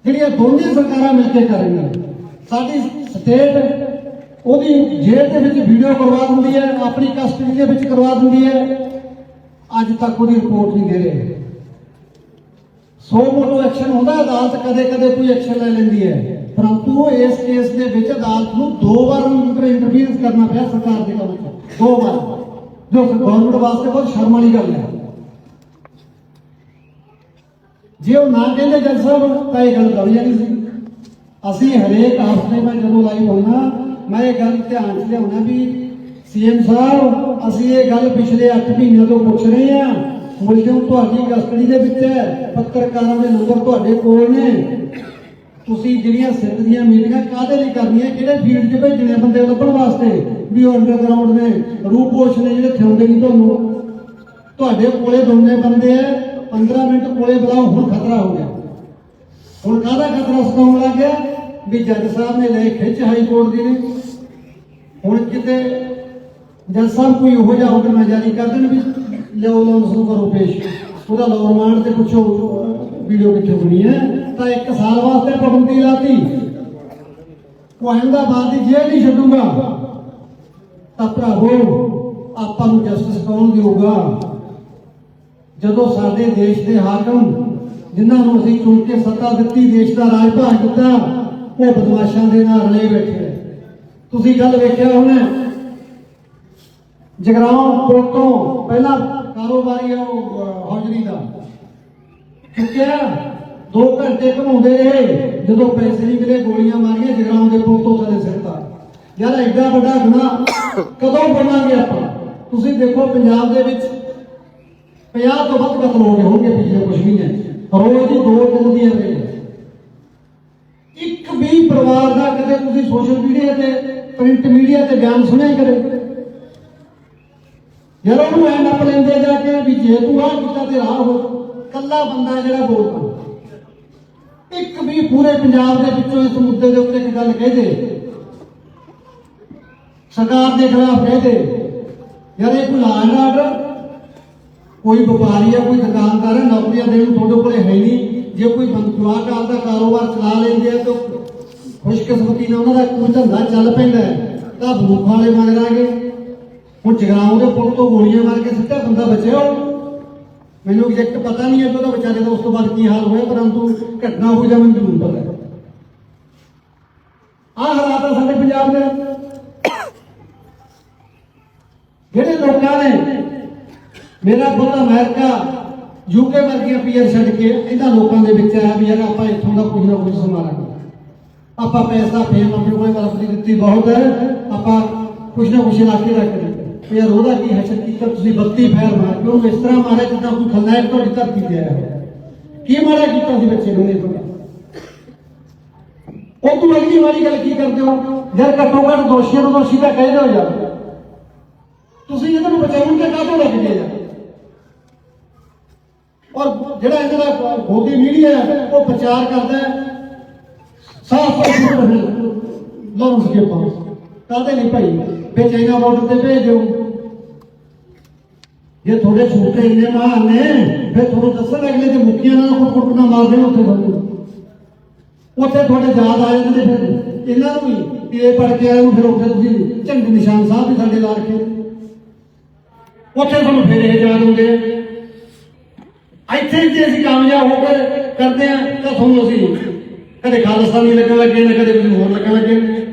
ਜਿਹੜੀਆਂ ਦੋਨੇ ਸਰਕਾਰਾਂ ਮਿਲ ਕੇ ਕਰ ਰਹੀਆਂ। ਸਾਡੀ ਸਟੇਟ, ਉਹਦੀ ਜੇਲ੍ਹ ਦੇ ਵਿੱਚ ਵੀਡੀਓ ਕਰਵਾ ਦਿੰਦੀ ਹੈ, ਆਪਣੀ ਕਸਟਡੀ ਦੇ ਵਿੱਚ ਕਰਵਾ ਦਿੰਦੀ ਹੈ। ਅੱਜ ਤੱਕ ਉਹਦੀ ਰਿਪੋਰਟ ਨਹੀਂ ਦੇ ਰਹੇ। ਸੋ ਮੋਟੋ ਐਕਸ਼ਨ ਹੁੰਦਾ, ਅਦਾਲਤ ਕਦੇ ਕਦੇ ਕੋਈ ਐਕਸ਼ਨ ਲੈ ਲੈਂਦੀ ਹੈ। ਪਰੰਤੂ ਇਸ ਕੇਸ ਦੇ ਵਿੱਚ ਅਦਾਲਤ ਨੂੰ ਦੋ ਵਾਰ ਇੰਟਰਫੀਅਰ ਕਰਨਾ ਪਿਆ ਸਰਕਾਰ ਦੇ ਕੰਮ ਦੋ ਵਾਰ। ਜੋ ਗਵਰਨਮੈਂਟ ਵਾਸਤੇ ਬਹੁਤ ਸ਼ਰਮ ਵਾਲੀ ਗੱਲ ਹੈ। ਜੇ ਉਹ ਨਾ ਕਹਿੰਦੇ ਜੱਜ ਸਾਹਿਬ, ਤਾਂ ਇਹ ਗੱਲ ਦਬ ਜਾਣੀ ਸੀ। ਅਸੀਂ ਹਰੇਕ ਹਫ਼ਤੇ ਮੈਂ ਜਦੋਂ ਲਾਈਵ ਹੋਣਾ, ਮੈਂ ਇਹ ਗੱਲ ਧਿਆਨ 'ਚ ਲਿਆਉਣਾ ਵੀ ਸੀਐਮ ਸਾਹਿਬ, ਅਸੀਂ ਇਹ ਗੱਲ ਪਿਛਲੇ 8 ਮਹੀਨਿਆਂ ਤੋਂ ਪੁੱਛ ਰਹੇ ਹਾਂ। ਮੁਲਜ਼ਮ ਤੁਹਾਡੀ ਕਸਟਡੀ ਦੇ ਵਿੱਚ ਹੈ, ਪੱਤਰਕਾਰਾਂ ਦੇ ਨੰਬਰ ਤੁਹਾਡੇ ਕੋਲ ਨੇ। ਤੁਸੀਂ ਜਿਹੜੀਆਂ ਸਿੱਧ ਦੀਆਂ ਮੀਟਿੰਗਾਂ ਕਾਹਦੇ ਲਈ ਕਰਨੀਆਂ, ਕਿਹੜੇ ਫੀਲਡ 'ਚ ਭੇਜਣੇ ਬੰਦੇ ਲੱਭਣ ਵਾਸਤੇ? ਵੀ ਅੰਡਰਗਰਾਉਂਡ ਨੇ ਰੂਪੋਸ਼ ਨੇ ਜਿਹੜੇ ਥਿਆਉਂਦੇ ਨਹੀਂ ਤੁਹਾਨੂੰ। ਤੁਹਾਡੇ ਕੋਲੇ ਦੋਨੇ ਬੰਦੇ ਆ 15 ਮਿੰਟ ਕੋਲੇ ਬੁਲਾਓ, ਹੁਣ ਖਤਰਾ ਹੋ ਗਿਆ। ਹੁਣ ਕਾਹਦਾ ਖਤਰਾ ਸਤਾਉਣ ਲੱਗ ਗਿਆ? ਵੀ ਜੱਜ ਸਾਹਿਬ ਨੇ ਲੈ ਖਿੱਚ ਹਾਈ ਕੋਰਟ ਦੀ ਨੇ। ਹੁਣ ਕਿਤੇ ਜੱਜ ਸਾਹਿਬ ਕੋਈ ਉਹੋ ਜਿਹਾ ਹੁਕਮ ਜਾਰੀ ਕਰ ਦੇਣ ਵੀ ਲਿਓ ਲਓ ਨੂੰ ਕਰੋ ਪੇਸ਼। ਉਹਦਾ ਲੋ ਰਿਮਾਂਡ ਤੇ ਪੁੱਛੋ, ਵੀਡੀਓ ਕਿੱਥੇ ਬਣੀ ਹੈ। ਤਾਂ ਇੱਕ ਸਾਲ ਵਾਸਤੇ ਪਾਬੰਦੀ ਲਾਤੀ। ਉਹ ਅਹਿਮਦਾਬਾਦ ਦੀ ਜੇਲ੍ਹ ਨਹੀਂ ਛੱਡੂਗਾ। ਤਾਂ ਭਰਾਵੋ, ਆਪਾਂ ਨੂੰ ਜਸਟਿਸ ਕੌਣ ਦੇਊਗਾ? ਜਦੋਂ ਸਾਡੇ ਦੇਸ਼ ਦੇ ਹਾਕਮ, ਜਿਨ੍ਹਾਂ ਨੂੰ ਅਸੀਂ ਚੁਣ ਕੇ ਸੱਤਾ ਦਿੱਤੀ, ਦੇਸ਼ ਦਾ ਰਾਜ ਭਾਗ ਦਿੱਤਾ, ਉਹ ਬਦਮਾਸ਼ਾਂ ਦੇ ਨਾਲ ਰਲੇ ਬੈਠੇ ਤੁਸੀਂ ਗੱਲ ਵੇਖਿਆ ਹੋਣਾ ਜਗਰਾਉਂ ਪੁਲ ਤੋਂ ਪਹਿਲਾਂ ਕਾਰੋਬਾਰੀ ਆ ਉਹ ਹੌਜਰੀ ਦਾ। ਚੁੱਕਿਆ 2 ਘੰਟੇ ਘਮਾਉਂਦੇ ਰਹੇ, ਜਦੋਂ ਪੈਸੇ ਨਹੀਂ ਮਿਲੇ, ਗੋਲੀਆਂ ਮਾਰੀਆਂ ਜਗਰਾਉਂ ਦੇ ਪੁਲ ਤੋਂ ਥੱਲੇ ਸਿੱਟਾ ਯਾਰ, ਐਡਾ ਵੱਡਾ ਗੁਨਾਹ ਕਦੋਂ ਬਣਾਂਗੇ ਆਪਾਂ? ਤੁਸੀਂ ਦੇਖੋ, ਪੰਜਾਬ ਦੇ ਵਿੱਚ 50 ਤੋਂ ਵੱਧ ਕਤਲ ਹੋ ਗਏ ਹੋਣਗੇ ਪਿਛਲੇ ਕੁਝ ਮਹੀਨੇ। ਰੋਜ਼ ਦੀ ਦੋ ਤਿੰਨ ਦੀਆਂ ਰੇਟ ਇੱਕ ਵੀ ਪਰਿਵਾਰ ਦਾ ਕਦੇ ਤੁਸੀਂ ਸੋਸ਼ਲ ਮੀਡੀਆ ਤੇ ਪ੍ਰਿੰਟ ਮੀਡੀਆ ਤੇ ਬਿਆਨ ਸੁਣਿਆ ਕਰੇ ਯਾਰ ਉਹਨੂੰ ਐ ਨੱਪ ਲੈਂਦੇ ਜਾ ਕੇ ਵੀ ਜੇ ਤੂੰ ਆਹ ਕੀਤਾ ਤੇ ਰਾਹ ਹੋ, ਕੱਲਾ ਬੰਦਾ ਜਿਹੜਾ ਬੋਲਦਾ ਇੱਕ ਵੀ ਪੂਰੇ ਪੰਜਾਬ ਦੇ ਵਿੱਚੋਂ ਇਸ ਮੁੱਦੇ ਦੇ ਉੱਤੇ ਇੱਕ ਗੱਲ ਕਹਿ ਦੇ। ਸਰਕਾਰ ਦੇ ਖਿਲਾਫ ਕਹਿ ਦੇ, ਯਾਰ ਇਹ ਕੋਈ ਲਾਅ ਆਰਡਰ, ਕੋਈ ਵਪਾਰੀ ਆ, ਕੋਈ ਦੁਕਾਨਦਾਰ ਹੈ ਨੌਕਰੀਆਂ ਦੇਣ ਨੂੰ ਤੁਹਾਡੇ ਕੋਲੇ ਹੈ ਨਹੀਂ। ਜੇ ਕੋਈ ਜਵਾਕ ਆਪਦਾ ਕਾਰੋਬਾਰ ਚਲਾ ਲੈਂਦੇ ਆ ਤਾਂ ਖੁਸ਼ਕਿਸਮਤੀ ਨਾਲ ਉਹਨਾਂ ਦਾ ਕੋਈ ਧੰਦਾ ਚੱਲ ਪੈਂਦਾ ਤਾਂ ਬੂਖਾਂ ਵਾਲੇ ਮੰਗਣਾਗੇ ਹੁਣ ਜਗਰਾਉਂ ਦੇ ਪੁਲ ਤੋਂ ਗੋਲੀਆਂ ਮਾਰ ਕੇ ਸਿੱਧਾ ਬੰਦਾ ਬਚਿਆ ਮੈਨੂੰ ਐਗਜ਼ੈਕਟ ਪਤਾ ਨਹੀਂ ਹੈ ਕਿ ਉਹਦਾ ਵਿਚਾਰੇ ਦਾ ਉਸ ਤੋਂ ਬਾਅਦ ਕੀ ਹਾਲ ਹੋਇਆ, ਪਰੰਤੂ ਘਟਨਾ ਹੋਈ ਜਾਂ ਮੈਨੂੰ ਜ਼ਰੂਰ ਪਤਾ ਹੈ। ਆਹ ਹਾਲਾਤ ਆ ਸਾਡੇ ਪੰਜਾਬ ਦੇ। ਜਿਹੜੇ ਲੋਕਾਂ ਨੇ ਮੇਰਾ ਖੁਦ ਅਮਰੀਕਾ ਯੂਕੇ ਵਰਗੀਆਂ ਪੀਅਰ ਛੱਡ ਕੇ ਇਹਨਾਂ ਲੋਕਾਂ ਦੇ ਵਿੱਚ ਆਇਆ ਵੀ ਯਾਰ ਆਪਾਂ ਇੱਥੋਂ ਦਾ ਕੁਝ ਨਾ ਕੁਝ ਸਮਾਰਾਂਗੇ ਆਪਾਂ ਪੈਸਾ ਫੇਮ ਆਪਣੇ ਕੋਲੇ ਤਰਫ ਦੀ ਦਿੱਤੀ, ਬਹੁਤ ਹੈ। ਆਪਾਂ ਕੁਝ ਨਾ ਕੁਝ ਲਾ ਕੇ ਰੱਖ ਦੇ ਯਾਰ ਉਹਦਾ ਕੀ ਹਸ਼ਰ ਤੁਸੀਂ ਬੱਤੀ ਫੈਰ ਮਾਰ ਕੇ ਉਹਨੂੰ ਇਸ ਤਰ੍ਹਾਂ ਮਾਰਿਆ ਜਿੱਦਾਂ ਕੋਈ ਖਲਨਾਇਕ ਤੁਹਾਡੀ ਧਰਤੀ ਤੇ ਆਇਆ ਹੋਇਆ। ਕੀ ਮਾਰਿਆ ਕੀਤਾ ਸੀ ਬੱਚੇ ਨੂੰ ਨਹੀਂ ਪਤਾ? ਉਹ ਤੂੰ ਅਗਲੀ ਵਾਲੀ ਗੱਲ ਕੀ ਕਰਦੇ ਹੋ? ਯਾਰ ਘੱਟੋ ਘੱਟ ਦੋਸ਼ੀਆਂ ਨੂੰ ਦੋਸ਼ੀ ਤਾਂ ਕਹਿ ਦਿਓ ਯਾਰ। ਤੁਸੀਂ ਇਹਨਾਂ ਨੂੰ ਬਚਾਉਣ ਕੇ ਕਾਹਤੋਂ ਲੱਗ ਗਏ ਯਾਰ? ਔਰ ਜਿਹੜਾ ਇਹਨਾਂ ਦਾ ਗੋਦੀ ਮੀਡੀਆ ਉਹ ਪ੍ਰਚਾਰ ਕਰਦਾ ਸਾਫ਼ ਸਾਫ਼ ਲਾਰੈਂਸ ਕੇ ਪਾਸ ਕਾਹਦੇ ਨਹੀਂ ਭਾਈ? ਵੇ ਚਾਈਨਾ ਬਾਰਡਰ ਤੇ ਭੇਜ। ਦਿਓ ਜੇ ਤੁਹਾਡੇ ਛੋਟੇ ਇੰਨੇ ਮਹਾਨ ਨੇ, ਫਿਰ ਤੁਹਾਨੂੰ ਦੱਸਣ ਅਗਲੇ ਜੇ ਮੁੱਕੀਆਂ ਨਾਲ ਕੋਈ ਕੁੱਟਣਾ ਮਾਰਦੇ ਉੱਥੇ ਤੁਹਾਨੂੰ ਉੱਥੇ ਤੁਹਾਡੇ ਯਾਦ ਆ ਜਾਂਦੇ ਫਿਰ। ਇਹਨਾਂ ਨੂੰ ਵੀ ਇਹ ਪੜ ਕੇ ਆਏ ਨੂੰ ਫਿਰ ਉੱਥੇ ਤੁਸੀਂ ਝੰਡੇ ਨਿਸ਼ਾਨ ਸਾਹਿਬ ਵੀ ਸਾਡੇ ਲਾ ਰੱਖੇ। ਉੱਥੇ ਤੁਹਾਨੂੰ ਫਿਰ ਇਹ ਯਾਦ ਹੁੰਦੇ ਇੱਥੇ ਜੇ ਅਸੀਂ ਕਾਮਯਾਬ ਹੋ ਕੇ ਕਰਦੇ ਆ, ਤਾਂ ਤੁਹਾਨੂੰ ਅਸੀਂ ਕਦੇ ਖਾਲਸਾਨੀ ਲੱਗਣ ਲੱਗੇ, ਨੇ ਕਦੇ ਕੁਝ ਹੋਰ ਲੱਗਣ ਲੱਗੇ। ਨੇ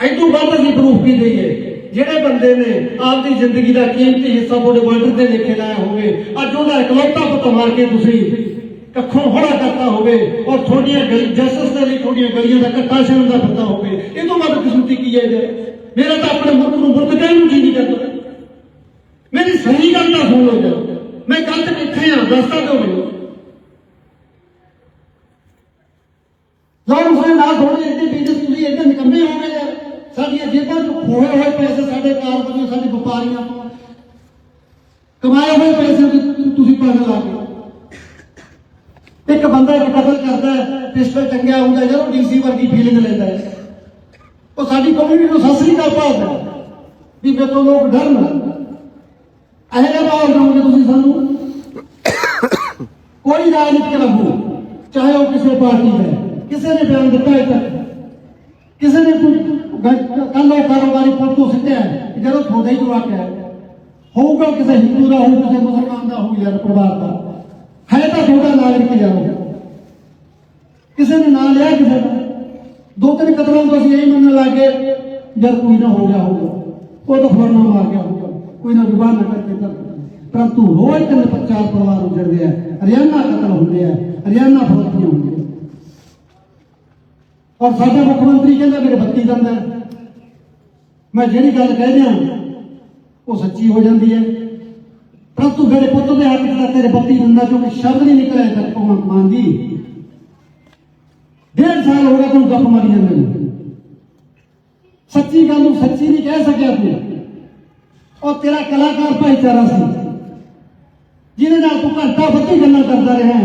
ਐਦੋਂ ਵੱਧ ਅਸੀਂ ਪ੍ਰੂਫ ਕੀ ਦਈਏ? ਜਿਹੜੇ ਬੰਦੇ ਨੇ ਆਪਦੀ ਜ਼ਿੰਦਗੀ ਦਾ ਕੀਮਤੀ ਹਿੱਸਾ ਤੁਹਾਡੇ ਬਾਰਡਰ ਤੇ ਲਿਖੇ ਲਾਇਆ ਹੋਵੇ, ਅੱਜ ਉਹਦਾ ਇਕਲੌਤਾ ਪੁੱਤ ਮਾਰ ਕੇ ਤੁਸੀਂ ਕੱਖੋਂ ਹੋੜਾ ਕਰਤਾ ਹੋਵੇ ਔਰ ਤੁਹਾਡੀਆਂ ਗਲੀ ਜਸਟਿਸ ਦੇ ਲਈ ਤੁਹਾਡੀਆਂ ਗਲੀਆਂ ਦਾ ਕੱਟਾ ਛਣ ਦਾ ਫਿਰਦਾ ਹੋਵੇ ਇਹ ਤੋਂ ਵੱਧ ਕਿਸਮਤੀ ਕੀ ਹੈ ਜੇ ਮੇਰਾ ਤਾਂ ਆਪਣੇ ਮੁਲਕ ਨੂੰ ਮੁਲਕ ਕਹਿਣ ਨੂੰ ਜੀ ਨਹੀਂ ਕਰਦਾ। ਮੇਰੀ ਸਹੀ ਗੱਲ ਤਾਂ ਸੁਣ ਲਓ ਜੀ। ਮੈਂ ਗਲਤ ਕਿੱਥੇ ਆ? ਦੱਸਦਾ ਦਿਓ ਮੈਨੂੰ ਲੋਕ ਸਾਰੇ ਨਾ ਥੋੜੇ ਇੱਥੇ ਬਿਜ਼ਨਸ ਤੁਸੀਂ ਇੱਥੇ ਨਿਕੰਮੇ ਹੋ ਗਏ ਯਾਰ ਸਾਡੀਆਂ ਜੇਬਾਂ ਤੋਂ ਖੋਏ ਹੋਏ ਪੈਸੇ ਸਾਡੇ ਕਾਰੋਬਾਰੀਆਂ ਸਾਡੇ ਵਪਾਰੀਆਂ ਤੋਂ। ਕਮਾਏ ਹੋਏ ਪੈਸੇ ਤੁ- ਤੁਸੀਂ ਪਾਣ ਲਾ ਕੇ। ਇੱਕ ਬੰਦਾ ਇੱਕ ਕਤਲ ਕਰਦਾ ਹੈ, ਪਿਸਟਲ ਟੰਗਿਆ ਹੁੰਦਾ ਜਦੋਂ ਡੀਸੀ ਵਰਗੀ ਫੀਲਿੰਗ ਲੈਂਦਾ ਹੈ। ਉਹ ਸਾਡੀ ਕਮਿਊਨਿਟੀ ਨੂੰ ਸਸਰੀ ਦਾ ਭਾਵ ਹੈ ਵੀ ਮੇਰੇ ਤੋਂ ਲੋਕ ਡਰਨ। ਇਹ ਜਿਹਾ ਭਾਵ ਦੋਗੇ ਤੁਸੀਂ ਸਾਨੂੰ? ਕੋਈ ਰਾਜਨੀਤਿਕ ਆਗੂ ਚਾਹੇ ਉਹ ਕਿਸੇ ਪਾਰਟੀ ਦਾ ਹੈ, ਕਿਸੇ ਨੇ ਬਿਆਨ ਦਿੱਤਾ ਹੈ ਤੱਕ ਕਿਸੇ ਨੇ ਕੋਈ ਕੱਲ ਉਹ ਕਾਰੋਬਾਰੀ ਫੋਟੋ ਸਿੱਟਿਆ ਹੈ ਕਿ ਜਦੋਂ ਤੁਹਾਡਾ ਹੀ ਜਵਾਕ ਹੈ ਹੋਊਗਾ ਕਿਸੇ ਹਿੰਦੂ ਦਾ, ਹੋਊ ਕਿਸੇ ਮੁਸਲਮਾਨ ਦਾ, ਹੋਊ ਯਾਰ ਪਰਿਵਾਰ ਦਾ। ਹੈ ਤਾਂ ਤੁਹਾਡਾ ਨਾਗਰਿਕ ਯਾਰ ਕਿਸੇ ਨੇ ਨਾਂ ਲਿਆ ਕਿਸੇ ਦਾ? ਦੋ ਤਿੰਨ ਕਤਲਾਂ ਤੋਂ ਅਸੀਂ ਇਹੀ ਮੰਨਣ ਲੱਗੇ ਜਦ ਕੋਈ ਨਾ ਹੋ ਗਿਆ ਹੋਊਗਾ ਉਹ ਤਾਂ ਫਲਾਣਾ ਮਾਰ ਗਿਆ ਹੋਊਗਾ ਕੋਈ ਨਾ ਵਿਵਾਹ ਨਾ ਕਰਕੇ ਤਾਂ ਪਰੰਤੂ ਰੋਜ਼ ਤਿੰਨ ਚਾਰ ਪਰਿਵਾਰ ਉਜੜਦੇ ਆ। ਹਰਿਆਣਾ ਕਤਲ ਹੁੰਦੇ ਆ। ਹਰਿਆਣਾ ਫਰੋਤੀਆਂ ਹੁੰਦੀਆਂ। ਔਰ ਸਾਡਾ ਮੁੱਖ ਮੰਤਰੀ ਕਹਿੰਦਾ ਮੇਰੇ ਬੱਤੀ ਦੰਦ ਹੈ। ਮੈਂ ਜਿਹੜੀ ਗੱਲ ਕਹਿ ਦਿਆਂ ਉਹ ਸੱਚੀ ਹੋ ਜਾਂਦੀ ਹੈ। ਪਰੰਤੂ ਮੇਰੇ ਪੁੱਤ ਦੇ ਹੱਥ ਦਾ ਤੇਰੇ ਬੱਤੀ ਦੰਦਾਂ ਚੋਂ ਸ਼ਬਦ ਨਹੀਂ ਨਿਕਲਿਆ ਤੱਕ ਭਗਵੰਤ ਮਾਨ ਦੀ। ਡੇਢ ਸਾਲ ਹੋ ਗਿਆ ਤੂੰ ਗੱਪ ਮਾਰੀ ਜਾਂਦਾ ਸੱਚੀ ਗੱਲ ਨੂੰ ਸੱਚੀ ਨਹੀਂ ਕਹਿ ਸਕਿਆ ਤੂੰ। ਉਹ ਤੇਰਾ ਕਲਾਕਾਰ ਭਾਈਚਾਰਾ ਸੀ। ਜਿਹਦੇ ਨਾਲ ਤੂੰ ਘੰਟਾ ਬੱਤੀ ਗੱਲਾਂ ਕਰਦਾ ਰਿਹਾ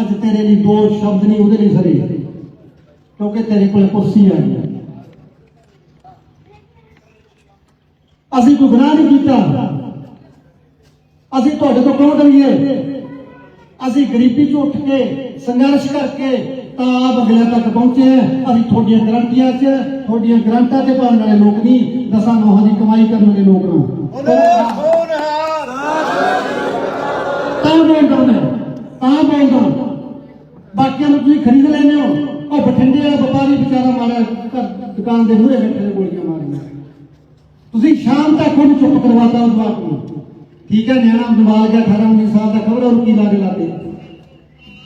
ਅੱਜ ਤੇਰੇ ਲਈ ਦੋ ਸ਼ਬਦ ਨਹੀਂ, ਉਹਦੇ ਲਈ ਸਰੇ। ਕਿਉਂਕਿ ਤੇਰੇ ਕੋਲ ਕੁਰਸੀ ਆ ਗਈ ਅਸੀਂ ਕੋਈ ਗੁਨਾਹ ਨਹੀਂ ਕੀਤਾ। ਅਸੀਂ ਤੁਹਾਡੇ ਤੋਂ ਕਿਉਂ ਡਰੀਏ ਅਸੀਂ ਗਰੀਬੀ ਤੋਂ ਉੱਠ ਕੇ ਸੰਘਰਸ਼ ਕਰਕੇ ਤਾਂ ਅਗਲੇ ਤੱਕ ਪਹੁੰਚੇ ਹਾਂ। ਅਸੀਂ ਤੁਹਾਡੀਆਂ ਗਰੰਟੀਆਂ 'ਚ ਤੁਹਾਡੀਆਂ ਗਰੰਟਾਂ ਤੇ ਪਾਉਣ ਵਾਲੇ ਲੋਕ ਨਹੀਂ। ਦਸਾਂ ਨੋਹਾਂ ਦੀ ਕਮਾਈ ਕਰਨ ਵਾਲੇ ਲੋਕ ਹਾਂ। ਤਾਂ ਬੋਲਦਾ ਮੈਂ ਤਾਂ ਬੋਲਦਾ ਬਾਕੀਆਂ ਨੂੰ ਤੁਸੀਂ ਖਰੀਦ ਲੈਂਦੇ ਹੋ। ਉਹ ਬਠਿੰਡੇ ਵਾਲਾ ਵਪਾਰੀ ਵਿਚਾਰਾ ਮਾਰਾ ਘਰ ਦੁਕਾਨ ਦੇ ਮੂਹਰੇ ਬੈਠੇ ਨੇ ਗੋਲੀਆਂ ਮਾਰੀਆਂ। ਤੁਸੀਂ ਸ਼ਾਮ ਤੱਕ ਉਹਨੂੰ ਚੁੱਪ ਕਰਵਾਤਾ ਉਸ ਬਾਤ ਨੂੰ। ਠੀਕ ਹੈ ਨਿਆਣਾ ਦਿਮਾਗ ਗਿਆ 18 19 ਸਾਲ ਦਾ ਖਬਰ ਉਹ ਕੀ ਲਾਗੇ ਲਾਤੇ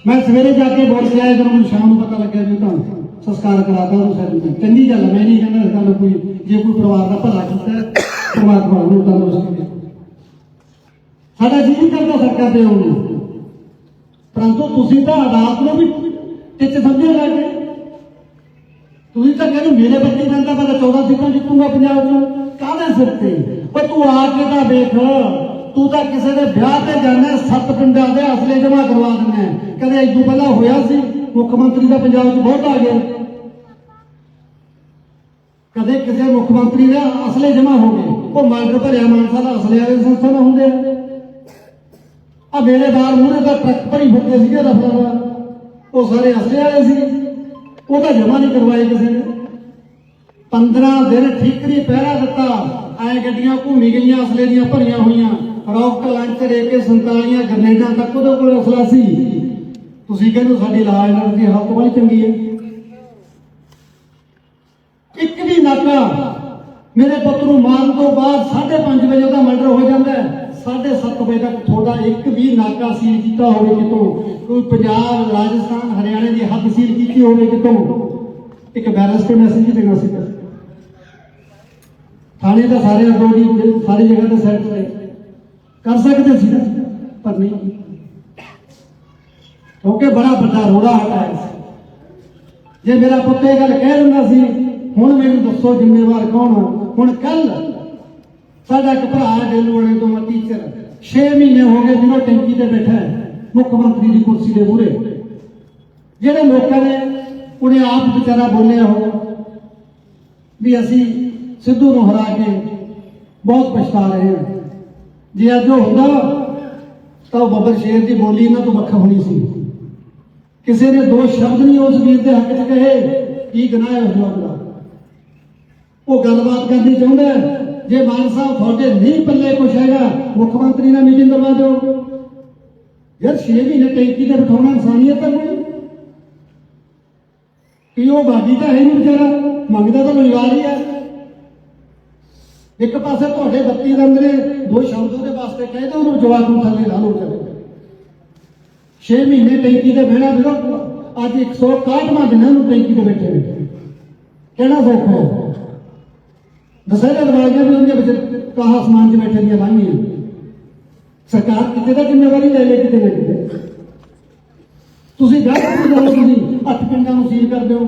ਮੈਂ ਸਵੇਰੇ ਜਾ ਕੇ ਬੋਲ ਕੇ ਆਇਆ ਜਦੋਂ ਮੈਨੂੰ ਸ਼ਾਮ ਨੂੰ ਪਤਾ ਲੱਗਿਆ ਵੀ ਤੁਹਾਨੂੰ ਸੰਸਕਾਰ ਕਰਾਤਾ ਉਹਨੂੰ ਸਾਡੇ ਨੇ। ਚੰਗੀ ਗੱਲ ਹੈ, ਮੈਂ ਨਹੀਂ ਕਹਿੰਦਾ ਇਸ ਗੱਲ ਕੋਈ ਜੇ ਕੋਈ ਪਰਿਵਾਰ ਦਾ ਭਲਾ ਕੀਤਾ ਪਰਮਾਤਮਾ ਨੂੰ ਤੰਦਰੁਸਤੀ ਦੇ ਸਾਡਾ ਜੀ ਨਹੀਂ ਕਰਦਾ ਸਰਕਾਰ ਦੇ ਆਉਣ ਪਰੰਤੂ ਤੁਸੀਂ ਤਾਂ ਅਦਾਲਤ ਨੂੰ ਵੀ ਟਿੱਚ ਸਮਝੇ ਲੱਗੇ ਤੁਸੀਂ ਤਾਂ ਕਹਿੰਦੇ ਮੇਰੇ ਬੱਚੇ ਜਾਂਦਾ ਮੈਂ ਤਾਂ 14 ਸੀਟਾਂ ਜਿੱਤੂਗਾ ਪੰਜਾਬ ਚੋਂ। ਕਾਹਦੇ ਸਿਰ ਤੇ? ਪਰ ਤੂੰ ਆ ਕੇ ਤਾਂ ਵੇਖ ਤੂੰ ਤਾਂ ਕਿਸੇ ਦੇ ਵਿਆਹ ਤੇ ਜਾਣਾ ਸੱਤ ਪਿੰਡਾਂ ਦੇ ਅਸਲੇ ਜਮਾ ਕਰਵਾ ਦਿੰਦਾ ਕਦੇ ਇਦੋਂ ਪਹਿਲਾਂ ਹੋਇਆ ਸੀ, ਮੁੱਖ ਮੰਤਰੀ ਦਾ ਪੰਜਾਬ 'ਚ ਬਹੁਤ ਆ ਗਿਆ। ਕਦੇ ਕਿਸੇ ਮੁੱਖ ਮੰਤਰੀ ਦਾ ਅਸਲੇ ਜਮਾ ਹੋ ਗਏ ਉਹ ਮਾਰਗ ਭਰਿਆ ਮਾਨਸਾ ਦਾ ਅਸਲੇ ਵਾਲੇ ਸੰਸਥਾ ਨਾ ਹੁੰਦੇ ਆ। ਆ ਮੇਰੇ ਬਾਹਰ ਮੂਹਰੇ ਦਾ ਟਰੱਕ ਭਰੀ ਫਿਰਦੇ ਸੀਗੇ ਰਫਲਾ ਉਹ ਸਾਰੇ ਅਸਲੇ ਵਾਲੇ ਸੀ ਉਹ ਤਾਂ ਜਮਾ ਨਹੀਂ ਕਰਵਾਏ ਕਿਸੇ ਨੇ। 15 ਦਿਨ ਠੀਕਰੀ ਪਹਿਰਾ ਦਿੱਤਾ। ਐ ਗੱਡੀਆਂ ਘੁੰਮੀ ਗਈਆਂ, ਅਸਲੇ ਦੀਆਂ ਭਰੀਆਂ ਹੋਈਆਂ। ਰੌਕਟ ਕੇ AK47 ਗਰਨੇਡਾਂ ਤੱਕ ਉਹਦੇ ਕੋਲ ਅਸਲਾ ਸੀ। ਤੁਸੀਂ ਕਹਿੰਦੇ ਸਾਡੀ ਲਾਜ ਨਾਲ ਦੀ ਹਾਲਤ ਬੜੀ ਚੰਗੀ ਹੈ। ਇੱਕ ਵੀ ਨਾਕਾ ਮੇਰੇ ਪੁੱਤ ਨੂੰ ਮਾਰਨ ਤੋਂ ਬਾਅਦ 5:30 ਵਜੇ ਉਹਦਾ ਮਰਡਰ ਹੋ ਜਾਂਦਾ ਹੈ। 7:30 ਵਜੇ ਤੱਕ ਤੁਹਾਡਾ ਇੱਕ ਵੀ ਨਾਕਾ ਸੀਲ ਕੀਤਾ ਹੋਵੇ ਕਿਤੋਂ। ਕੋਈ ਪੰਜਾਬ, ਰਾਜਸਥਾਨ, ਹਰਿਆਣੇ ਦੀ ਹੱਦ ਸੀਲ ਕੀਤੀ ਹੋਵੇ ਕਿਤੋਂ। ਇੱਕ ਬੈਰਸ ਤੇ ਮੈਸੇਜ ਦੇਣਾ ਸੀ। ਥਾਣੇ ਦਾ ਸਾਰੇ ਅਥਾਰਟੀ ਸਾਰੀ ਜਗ੍ਹਾ ਤੇ ਸੈੱਟ ਹੈ ਕਰ ਸਕਦੇ ਸੀ, ਪਰ ਨਹੀਂ। ਕਿਉਂਕਿ ਬੜਾ ਵੱਡਾ ਰੋੜਾ ਹਟਾਇਆ ਸੀ। ਜੇ ਮੇਰਾ ਪੁੱਤ ਇਹ ਗੱਲ ਕਹਿ ਦਿੰਦਾ ਸੀ, ਹੁਣ ਮੈਨੂੰ ਦੱਸੋ ਜ਼ਿੰਮੇਵਾਰ ਕੌਣ ਹੋ ਹੁਣ ਕੱਲ ਸਾਡਾ ਇੱਕ ਭਰਾ ਡੇਲੂਆਣੇ ਤੋਂ ਟੀਚਰ 6 ਮਹੀਨੇ ਹੋ ਗਏ ਜਿਹਨੂੰ ਟੈਂਕੀ ਤੇ ਬੈਠਾ ਹੈ, ਮੁੱਖ ਮੰਤਰੀ ਦੀ ਕੁਰਸੀ ਦੇ ਮੂਹਰੇ। ਜਿਹੜੇ ਲੋਕਾਂ ਨੇ ਉਹਨੇ ਆਪ ਵਿਚਾਰਾ ਬੋਲਿਆ ਹੋ ਵੀ ਅਸੀਂ ਸਿੱਧੂ ਨੂੰ ਹਰਾ ਕੇ ਬਹੁਤ ਪਛਤਾ ਰਹੇ ਹਾਂ। ਜੇ ਅੱਜ ਉਹ ਹੁੰਦਾ, ਤਾਂ ਉਹ ਬੱਬਰ ਸ਼ੇਰ ਦੀ ਬੋਲੀ ਇਹਨਾਂ ਤੋਂ ਵੱਖ ਹੋਣੀ ਸੀ। ਕਿਸੇ ਨੇ ਦੋ ਸ਼ਬਦ ਨਹੀਂ ਉਸ ਵੀਰ ਦੇ ਹੱਕ 'ਚ ਕਹੇ, ਕੀ ਗੁਨਾਹ ਹੈ ਉਸ ਦਾ? ਉਹ ਗੱਲਬਾਤ ਕਰਨੀ ਚਾਹੁੰਦਾ ਜੇ ਮਾਨ ਸਾਹਿਬ ਤੁਹਾਡੇ ਨਹੀਂ ਪੱਲੇ ਕੁਛ ਹੈਗਾ, ਮੁੱਖ ਮੰਤਰੀ ਨਾਲ ਮੀਟਿੰਗ ਕਰਵਾ ਦਿਓ। ਯਾਰ ਛੇ ਮਹੀਨੇ ਟੈਂਕੀ ਤੇ ਬਿਠਾਉਣਾ ਇਨਸਾਨੀਅਤ ਹੈ ਕੋਈ? ਕਿ ਉਹ ਬਾਗੀ ਤਾਂ ਹੈ ਨਹੀਂ ਵਿਚਾਰਾ? ਮੰਗਦਾ ਤਾਂ ਰੁਜ਼ਗਾਰ ਹੀ ਹੈ ਇੱਕ ਪਾਸੇ ਤੁਹਾਡੇ ਬੱਤੀ ਦੇ ਅੰਦਰ ਦੋ ਸ਼ਬਦ ਉਹਦੇ ਵਾਸਤੇ ਕਹਿ ਦਿਓ, ਉਹਨੂੰ ਜਵਾਬ ਨੂੰ ਥੱਲੇ ਲਾ ਲਓ ਚਲੇ 6 ਮਹੀਨੇ ਟੈਂਕੀ ਤੇ ਬਹਿਣਾ ਵੀਰੋ ਅੱਜ 161ਵਾਂ ਦਿਨ ਹੈ ਉਹਨੂੰ ਟੈਂਕੀ ਤੇ ਬੈਠੇ ਨੇ। ਕਿਹੜਾ ਦੁੱਖ ਹੈ? ਦਸਹਿਰੇ ਦਿਵਾਲੀਆਂ ਵੀ ਉਹਦੇ ਵਿੱਚ ਕਾਹ ਅਸਮਾਨ 'ਚ ਬੈਠੇ ਦੀਆਂ ਲਾਂਘੀਆਂ ਸਰਕਾਰ ਕਿਤੇ ਦਾ ਜ਼ਿੰਮੇਵਾਰੀ ਲੈ ਲੈ ਕਿਤੇ ਨਾ ਕਿਤੇ ਤੁਸੀਂ ਗੱਲ ਕੀ ਕਰੋ ਤੁਸੀਂ ਹੱਥ ਪਿੰਡਾਂ ਨੂੰ ਸੀਲ ਕਰ ਦਿਓ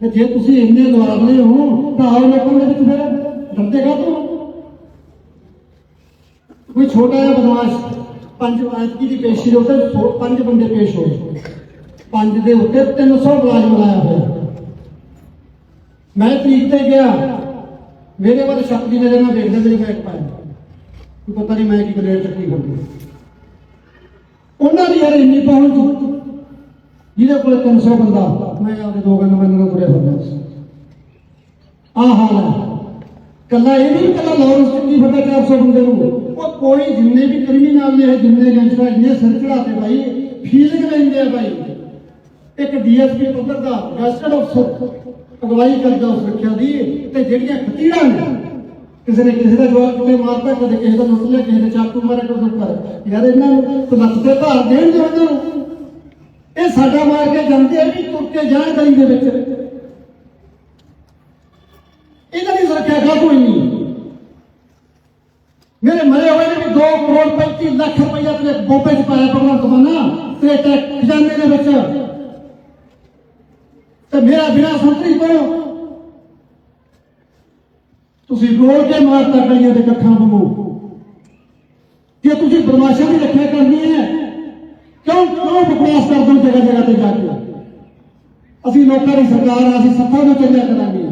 ਤੇ ਜੇ ਤੁਸੀਂ ਇੰਨੇ ਲਵਾਰਲੇ ਹੋ ਤਾਂ ਆਓ ਲੋਕਾਂ ਦੇ ਵਿੱਚ ਫਿਰ ਡਰਦੇ ਕਾ ਕੋਈ ਛੋਟਾ ਜਿਹਾ ਬਦਮਾਸ਼ ਪੰਜ ਐਤਕੀ ਦੀ ਪੇਸ਼ੀ ਦੇ ਉੱਤੇ ਛੋ- ਪੰਜ ਬੰਦੇ ਪੇਸ਼ ਹੋਏ ਪੰਜ ਦੇ ਉੱਤੇ 300 ਮੁਲਾਜ਼ਮ ਲਾਇਆ ਹੋਇਆ ਮੈਂ ਤਰੀਕ ਤੇ ਗਿਆ। ਮੇਰੇ ਵੱਲ ਸ਼ੱਕ ਦੀ ਨਜ਼ਰ ਨਾਲ ਦੇਖਦੇ ਮੇਰੇ ਬੈਗ ਪਾਇਆ ਕੋਈ ਪਤਾ ਨਹੀਂ ਮੈਂ ਕੀ ਗ੍ਰੇਡ ਚੱਕੀ ਕਰਦੀ ਉਹਨਾਂ ਦੀ ਯਾਰ ਇੰਨੀ ਪਹੁੰਚ ਜਿਹਦੇ ਕੋਲ 300 ਬੰਦਾ, ਮੈਂ ਆਪਦੇ ਦੋ ਗੰਨ ਬੰਦੇ ਨਾਲ ਤੁਰਿਆ ਫਿਰਦਾ ਸੀ। ਆਹ ਹਾਲ ਕੱਲਾ ਇਹ ਨਹੀਂ ਕੱਲਾ ਲਾਹੌਰ ਚੰਗੀ ਫਟਾ 400 ਬੰਦੇ ਨੂੰ? ਉਹ ਕੋਈ ਜਿੰਨੇ ਵੀ ਕ੍ਰਿਮੀਨਲ ਨੇ ਜਿੰਨੇ ਗੈਂਗਸਟਰ ਇੰਨੇ ਸਿਰ ਚੜਾਤੇ ਭਾਈ ਫੀਲਿੰਗ ਲੈਂਦੇ ਆ ਭਾਈ ਇੱਕ ਡੀਐਸਪੀ ਪੱਧਰ ਦਾ ਗੈਸਟਡ ਅਫਸਰ। ਅਗਵਾਈ ਕਰਦਾ ਉਸ ਰੱਖਿਆ ਦੀ, ਤੇ ਜਿਹੜੀਆਂ ਖਤੀੜਾਂ ਨੇ, ਕਿਸੇ ਨੇ ਕਿਸੇ ਦਾ ਜਵਾਬ ਕਿਤੇ ਮਾਰਤਾ, ਕਦੇ ਕਿਸੇ ਦਾ ਲੁੱਟ ਲਿਆ, ਕਿਸੇ ਦੇ ਚਾਕੂ ਮਾਰਿਆ ਕੋਈ ਦੁੱਖ ਯਾਰ ਇਹਨਾਂ ਨੂੰ ਤਾਂ ਲੱਤ ਤੇ ਭਾਰ ਦੇਣ ਦਿਓ ਇਹਨਾਂ ਨੂੰ? ਇਹ ਸਾਡਾ ਮਾਰ ਕੇ ਜਾਂਦੇ ਆ ਵੀ ਤੁਰ ਕੇ ਜਾਣ ਗਲੀ ਦੇ ਵਿੱਚ। ਇਹਨਾਂ ਦੀ ਸੁਰੱਖਿਆ ਕਾ ਕੋਈ ਨਹੀਂ? ਮੇਰੇ ਮਰੇ ਹੋਏ ਨੇ ਵੀ 2 ਕਰੋੜ 35 ਲੱਖ ਰੁਪਈਆ ਤੇ ਬੋਪੇ ਚ ਪਾਇਆ ਭਗਵੰਤ ਮਾਨ ਤੇ ਟੈਕ ਖਜ਼ਾਨੇ ਦੇ ਵਿੱਚ। ਤੇ ਮੇਰਾ ਬਿਨਾ ਸੰਤਰੀ ਤੋਂ ਤੁਸੀਂ ਰੋਲ ਕੇ ਮਾਰਤਾ ਗਲੀਆਂ ਦੇ ਕੱਖਾਂ ਵਾਂਗੂ। ਜੇ ਤੁਸੀਂ ਬਦਮਾਸ਼ਾਂ ਦੀ ਰੱਖਿਆ ਕਰਨੀ ਹੈ ਕਿਉਂ ਕਿਉਂ ਬਕਵਾਸ ਕਰਦੇ ਹੋ ਜਗ੍ਹਾ ਜਗ੍ਹਾ ਤੇ ਜਾ ਕੇ? ਅਸੀਂ ਲੋਕਾਂ ਦੀ ਸਰਕਾਰ ਆ, ਅਸੀਂ ਸੱਤਾ ਨੂੰ ਚੱਲਿਆ ਕਰਾਂਗੇ।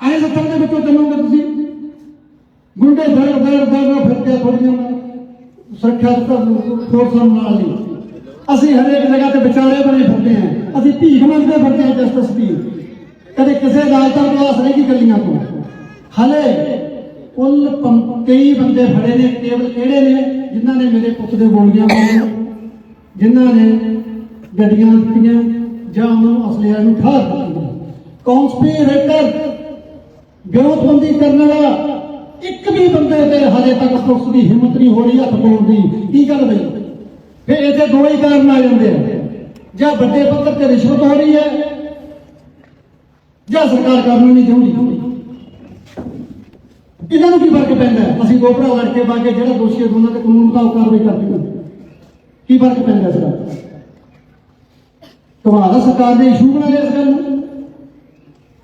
ਆਏ ਸੱਤਾ ਦੇ ਵਿੱਚੋਂ ਚੱਲੋਗੇ ਤੁਸੀਂ? ਗੁੰਡੇ ਦਰ ਦਰ ਦਰ ਫਿਰਦੇ ਥੋੜੀਆਂ ਸੁਰੱਖਿਆ ਫੋਰਸਾਂ ਨਾਲ ਨਹੀਂ ਅਸੀਂ ਹਰੇਕ ਜਗ੍ਹਾ ਤੇ ਵਿਚਾਲੇ ਬਣੇ ਫਿਰਦੇ ਹਾਂ। ਅਸੀਂ ਭੀਖ ਮੰਗਦੇ ਫਿਰਦੇ ਹਾਂ ਜਸਟਿਸ ਦੀ ਕਦੇ ਕਿਸੇ ਅਦਾਲਤਾਂ ਤੋਂ ਆਸ ਨਹੀਂ ਕੀ ਗੱਲੀਆਂ ਤੋਂ। ਹਲੇ ਕੁੱਲ ਪੰ- ਕਈ ਬੰਦੇ ਫੜੇ ਨੇ, ਕੇਵਲ ਕਿਹੜੇ ਨੇ? ਜਿਨ੍ਹਾਂ ਨੇ ਮੇਰੇ ਪੁੱਤ ਦੇ ਗੋਲੀਆਂ ਮਾਰੀਆਂ, ਜਿਨ੍ਹਾਂ ਨੇ ਗੱਡੀਆਂ ਦਿੱਤੀਆਂ, ਜਾਂ ਉਹਨੂੰ ਅਸਲਿਆਂ ਨੂੰ ਠਾਰ ਦਿੱਤੀਆਂ ਕੌਨਸਪੀਰੇਟਰ ਵਿਰੋਧਬੰਦੀ ਕਰਨ ਵਾਲਾ, ਇੱਕ ਵੀ ਬੰਦੇ ਤੇ ਹਜੇ ਤੱਕ ਪੁਲਿਸ ਦੀ ਹਿੰਮਤ ਨਹੀਂ ਹੋ ਰਹੀ, ਹੱਥ ਪਾਉਣ ਦੀ। ਕੀ ਗੱਲ ਬਈ? ਫਿਰ ਇੱਥੇ ਦੋ ਹੀ ਕਾਰਨ ਆ ਜਾਂਦੇ ਆ। ਜਾਂ ਵੱਡੇ ਪੱਧਰ ਤੇ ਰਿਸ਼ਵਤ ਹੋ ਰਹੀ ਹੈ, ਜਾਂ ਸਰਕਾਰ ਕਾਨੂੰਨ ਨਹੀਂ ਚਾਹੁੰਦੀ। ਇਹਨਾਂ ਨੂੰ ਕੀ ਫ਼ਰਕ ਪੈਂਦਾ ਅਸੀਂ ਦੋ ਭਰਾ ਲੜ ਕੇ ਬਾਗੇ ਜਿਹੜਾ ਦੋਸ਼ੀ ਹੈ, ਦੋਨਾਂ ਤੇ ਕਾਨੂੰਨ ਮੁਤਾਬਕ ਕਾਰਵਾਈ ਕਰਦੇ ਹਾਂ। ਕੀ ਫ਼ਰਕ ਪੈਂਦਾ ਸਰ ਤੁਹਾਡਾ ਸਰਕਾਰ ਨੇ ਇਸ਼ੂ ਬਣਾ ਲਿਆ ਇਸ ਗੱਲ ਨੂੰ।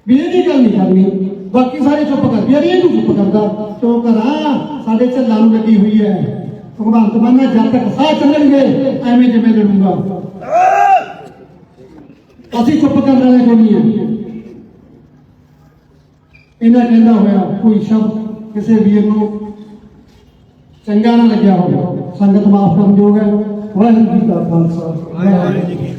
ਵੀ ਇਹਦੀ ਗੱਲ ਨਹੀਂ ਕਰਨੀ। ਬਾਕੀ ਸਾਰੇ ਚੁੱਪ ਕਰ ਯਾਰ ਇਹ ਨੂੰ ਚੁੱਪ ਕਰਦਾ। ਕਿਉਂ ਕਰਾਂ? ਸਾਡੇ ਝੱਲਾਂ ਨੂੰ ਲੱਗੀ ਹੋਈ ਹੈ। ਭਗਵੰਤ ਮਾਨ ਜਦ ਤੱਕ ਸਾਹ ਚੱਲਣਗੇ, ਐਵੇਂ ਜਿਵੇਂ ਲੜੂੰਗਾ। ਅਸੀਂ ਚੁੱਪ ਕਰਨ ਵਾਲੇ ਕੋਈ ਨਹੀਂ ਹੈ? ਇਹਨਾਂ ਕਹਿੰਦਾ ਹੋਇਆ, ਕੋਈ ਸ਼ਬਦ ਕਿਸੇ ਵੀਰ ਨੂੰ ਚੰਗਾ ਨਾ ਲੱਗਿਆ ਹੋਵੇ। ਸੰਗਤ ਮਾਫ ਕਰਨ ਯੋਗ ਹੈ। ਵਾਹਿਗੁਰੂ ਜੀ ਕਾ ਖਾਲਸਾ। ਵਾਹਿਗੁਰੂ ਜੀ